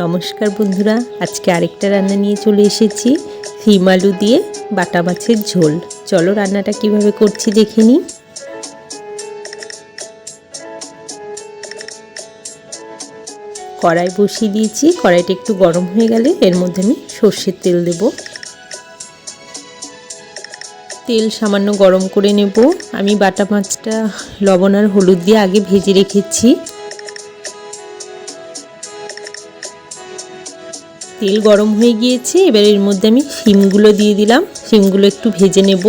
নমস্কার বন্ধুরা, আজকে আরেকটা রান্না নিয়ে চলে এসেছি শিম আলু দিয়ে বাটা মাছের ঝোল। চলো রান্নাটা কীভাবে করছি দেখে নিই। কড়াই বসিয়ে দিয়েছি, কড়াইটা একটু গরম হয়ে গেলে এর মধ্যে আমি সর্ষের তেল দেব। তেল সামান্য গরম করে নেব। আমি বাটা মাছটা লবণ আর হলুদ দিয়ে আগে ভেজে রেখেছি। তেল গরম হয়ে গিয়েছে। এবার এর মধ্যে আমি শিমগুলো দিয়ে দিলাম। শিমগুলো একটু ভেজে নেব।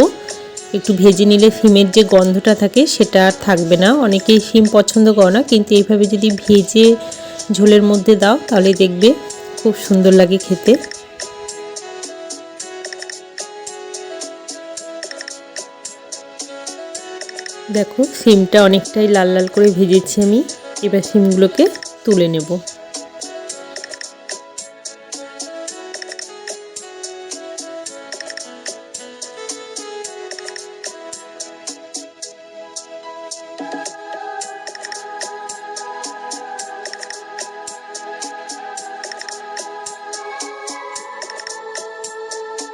একটু ভেজে নিলে শিমের যে গন্ধটা থাকে সেটা আর থাকবে না। অনেকেই শিম পছন্দ করে না, কিন্তু এইভাবে যদি ভেজে ঝোলের মধ্যে দাও, তাহলে দেখবে খুব সুন্দর লাগে খেতে। দেখো সিমটা অনেকটাই লাল লাল করে ভেজেছি আমি। এবার সিমগুলোকে তুলে নেব।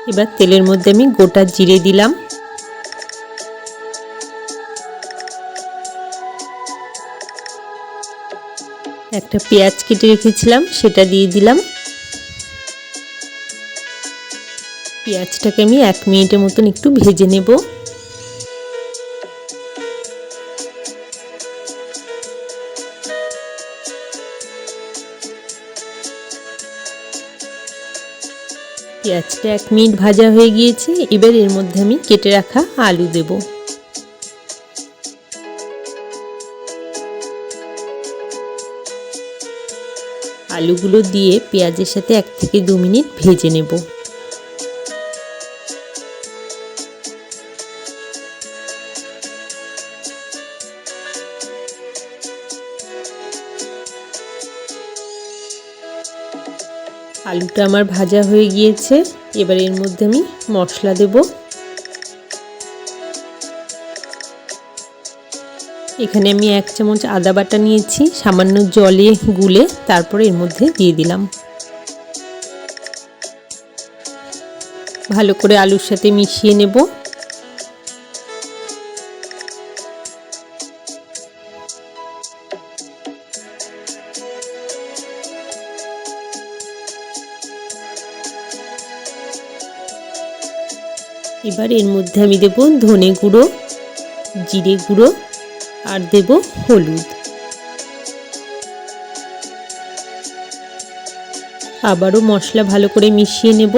এবার তেলের মধ্যে আমি গোটা জিরে দিলাম। একটা পেঁয়াজ কেটে রেখেছিলাম, সেটা দিয়ে দিলাম। পেঁয়াজটাকে আমি এক মিনিটের মতন একটু ভেজে নেব। পেঁয়াজটা এক মিনিট ভাজা হয়ে গিয়েছে, এবার এর মধ্যে আমি কেটে রাখা আলু দেব। আলুগুলো দিয়ে পেঁয়াজের সাথে এক থেকে দু মিনিট ভেজে নেব। আলুটা আমার ভাজা হয়ে গিয়েছে। এবার এর মধ্যে আমি মশলা দেব। এখানে আমি এক চামচ আদা বাটা নিয়েছি, সামান্য জলে গুলে তারপরে এর মধ্যে দিয়ে দিলাম। ভালো করে আলুর সাথে মিশিয়ে নেব। এবার এর মধ্যে আমি দেব ধনে গুঁড়ো, জিরে গুঁড়ো, আর দেব হলুদ। আবারও মশলা ভালো করে মিশিয়ে নেব।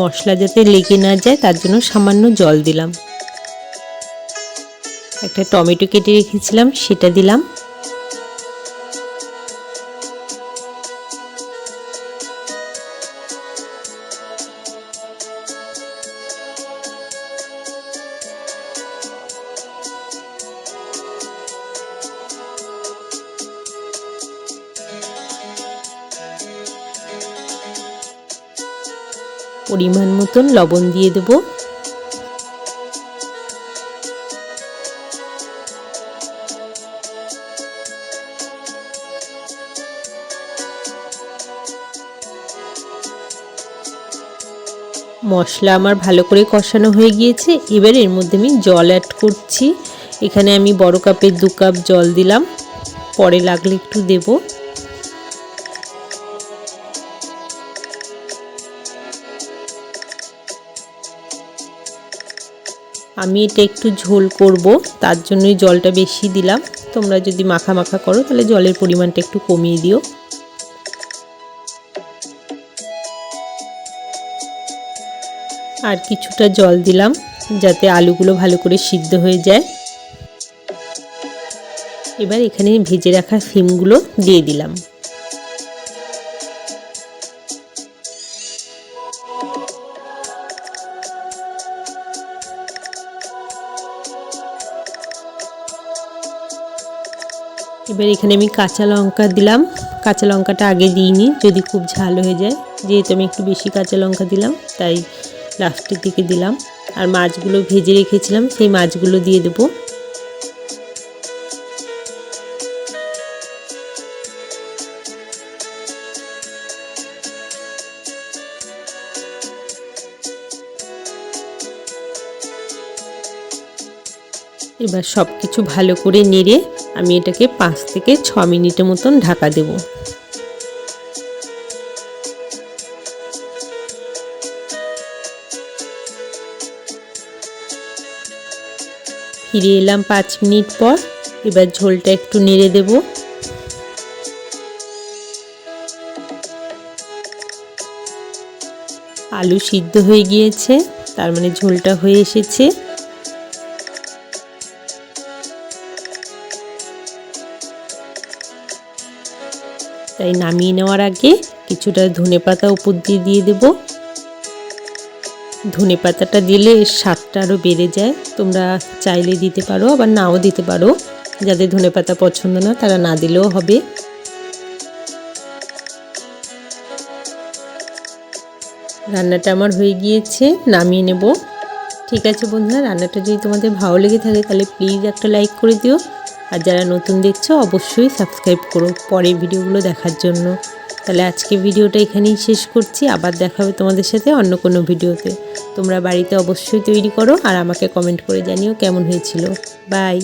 মশলা যাতে লেগে না যায়, তার জন্য সামান্য জল দিলাম। একটা টমেটো কেটে রেখেছিলাম, সেটা দিলাম। পরিমাণ মতন লবণ দিয়ে দেবো। মশলা আমার ভালো করে কষানো হয়ে গিয়েছে। এবার এর মধ্যে আমি জল অ্যাড করছি। এখানে আমি বড় কাপের দু কাপ জল দিলাম। পরে লাগলে একটু দেব। আমি এটা একটু ঝোল করব, তার জন্যই জলটা বেশি দিলাম। তোমরা যদি মাখা মাখা করো, তাহলে জলের পরিমাণটা একটু কমিয়ে দিও। আর কিছুটা জল দিলাম, যাতে আলুগুলো ভালো করে সিদ্ধ হয়ে যায়। এবার এখানে ভেজে রাখা সিমগুলো দিয়ে দিলাম। এবার এখানে আমি কাঁচা লঙ্কা দিলাম। কাঁচা লঙ্কাটা আগে দিইনি, যদি খুব ঝাল হয়ে যায়। যেহেতু আমি একটু বেশি কাঁচা লঙ্কা দিলাম, তাই লাস্টের দিকে দিলাম। আর মাছগুলো ভেজে রেখেছিলাম, সেই মাছগুলো দিয়ে দেবো। এবার সব কিছু ভালো করে নেড়ে আমি এটাকে পাঁচ থেকে ছ মিনিটের মতন ঢাকা দেব। ফিরে এলাম পাঁচ মিনিট পর, এবার ঝোলটা একটু নেড়ে দেব। আলু সিদ্ধ হয়ে গিয়েছে, তার মানে ঝোলটা হয়ে এসেছে। তাই নামিয়ে নেওয়ার আগে কিছুটা ধনে পাতা উপর দিয়ে দিয়ে দেব। ধনে পাতাটা দিলে স্বাদটা আরও বেড়ে যায়। তোমরা চাইলে দিতে পারো, আবার নাও দিতে পারো। যাদের ধনে পাতা পছন্দ না, তারা না দিলেও হবে। রান্নাটা আমার হয়ে গিয়েছে, নামিয়ে নেব। ঠিক আছে বন্ধুরা, রান্নাটা যদি তোমাদের ভালো লেগে থাকে তাহলে প্লিজ একটা লাইক করে দিও। আর যারা নতুন দেখছ, অবশ্যই সাবস্ক্রাইব করো পরে ভিডিওগুলো দেখার জন্য। তাহলে আজকে ভিডিওটা এখানেই শেষ করছি। আবার দেখা হবে তোমাদের সাথে অন্য কোনো ভিডিওতে। তোমরা বাড়িতে অবশ্যই তৈরি করো আর আমাকে কমেন্ট করে জানিও কেমন হয়েছিল। বাই